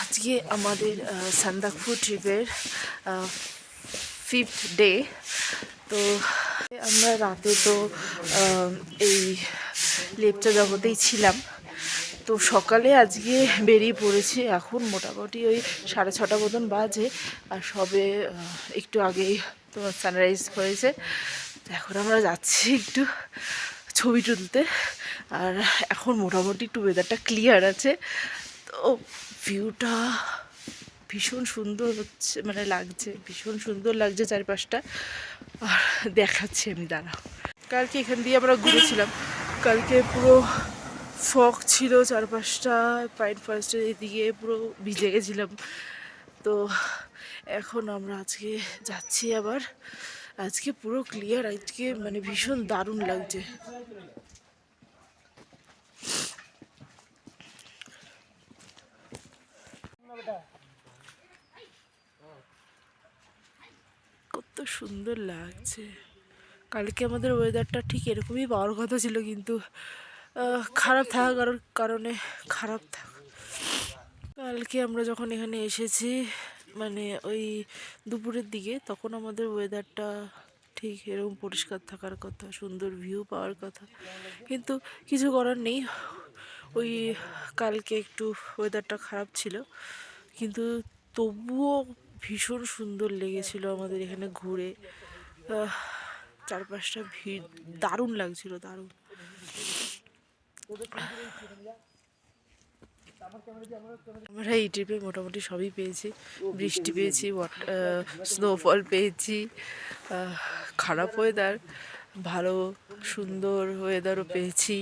আজকে আমাদের সান্দাকফু ট্রিপের ফিফথ ডে তো আমরা রাতে তো এই লেপচা জগতেই ছিলাম। তো সকালে আজকে বেরিয়ে পড়েছি এখন মোটামুটি ওই সাড়ে ছটা মতন বাজে আর সবে একটু আগেই তোমার সানরাইজ হয়েছে। এখন আমরা যাচ্ছি একটু ছবি তুলতে। আর এখন মোটামুটি একটু ওয়েদারটা ক্লিয়ার আছে। তো ভিউটা ভীষণ সুন্দর হচ্ছে মানে লাগছে, ভীষণ সুন্দর লাগছে চারপাশটা। আর দেখাচ্ছি আমি, দাঁড়াও। কালকে এখান দিয়ে আমরা ঘুরেছিলাম। কালকে পুরো ফক ছিল চারপাশটা পাইন ফরেস্টের এদিকে পুরো ভিজে গেছিলাম। তো এখন আমরা আজকে যাচ্ছি আবার আজকে পুরো ক্লিয়ার আজকে মানে ভীষণ দারুণ লাগছে। কত সুন্দর লাগছে। কালকে আমাদের ওয়েদারটা ঠিক এরকমই পাওয়ার কথা ছিল কিন্তু খারাপ থাকার কারণে খারাপ থাক কালকে আমরা যখন এখানে এসেছি মানে ওই দুপুরের দিকে তখন আমাদের ওয়েদারটা ঠিক এরকম পরিষ্কার থাকার কথা, সুন্দর ভিউ পাওয়ার কথা। কিন্তু কিছু করার নেই। ওই কালকে একটু ওয়েদারটা খারাপ ছিল। কিন্তু তবুও ভীষণ সুন্দর লেগেছিল আমাদের এখানে ঘুরে। চারপাশটা ভিড়, দারুণ লাগছিল, দারুণ। আমরা এই ট্রিপে মোটামুটি সবই পেয়েছি বৃষ্টি পেয়েছি স্নোফল পেয়েছি খারাপ ওয়েদার ভালো সুন্দর ওয়েদারও পেয়েছি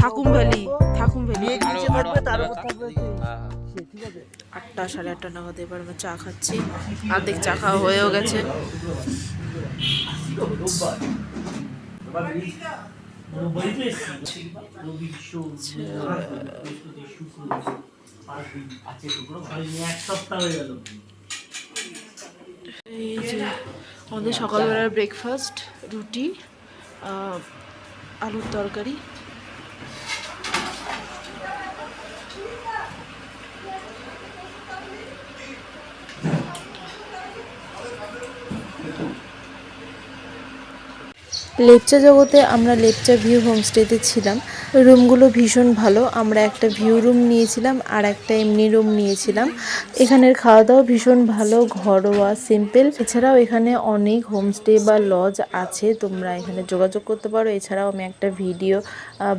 থাকুম ভ্যালি থাকুম ভ্যালি আটটা সাড়ে আটটা নাগাদ এবার আমরা চা খাচ্ছি। অর্ধেক চা খাওয়া হয়েও গেছে। এই যে, আমাদের সকালবেলার ব্রেকফাস্ট রুটি আলুর তরকারি। লেপচা জগতে আমরা লেপচা ভিউ হোমস্টেতে ছিলাম। রুমগুলো ভীষণ ভালো। আমরা একটা ভিউ রুম নিয়েছিলাম আর একটা এমনি রুম নিয়েছিলাম। এখানের খাওয়া দাওয়া ভীষণ ভালো, ঘরোয়া সিম্পল এছাড়াও এখানে অনেক হোমস্টে বা লজ আছে। তোমরা এখানে যোগাযোগ করতে পারো। এছাড়াও আমি একটা ভিডিও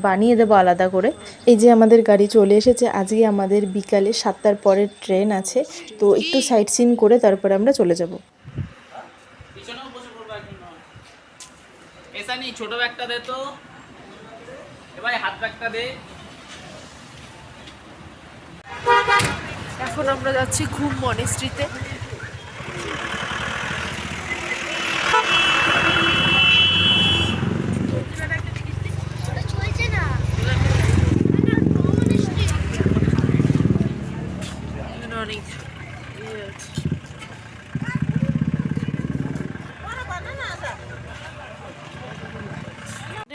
বানিয়ে দেবো আলাদা করে। এই যে আমাদের গাড়ি চলে এসেছে। আজকে আমাদের বিকালে সাতটার পরের ট্রেন আছে। তো একটু সাইট সিন করে তারপরে আমরা চলে যাব। এসা নেই ছোট ব্যাগটা দে তো। এবার হাত ব্যাগটা দে। এখন আমরা যাচ্ছি খুব মনেস্ট্রিতে চলছে না এখানে অনেক ইয়ে আছে।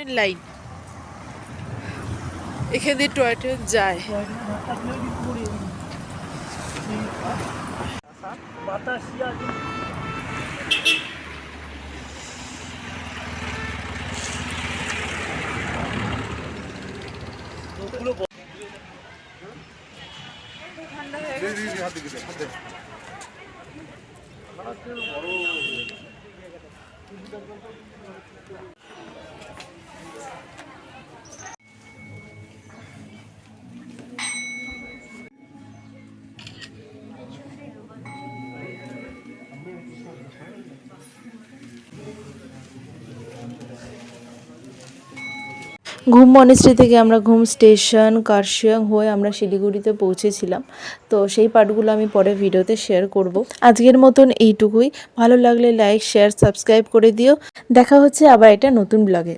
ট্রেন লাইন এখান দিয়ে টয় ট্রেন যায়। ঘুম মনেস্ট্রি থেকে আমরা ঘুম স্টেশন, কার্শিয়াং হয়ে আমরা শিলিগুড়িতে পৌঁছেছিলাম। তো সেই পার্টগুলো আমি পরে ভিডিওতে শেয়ার করব। আজকের মতন এইটুকুই। ভালো লাগলে লাইক শেয়ার সাবস্ক্রাইব করে দিও। দেখা হচ্ছে আবার এটা নতুন ব্লগে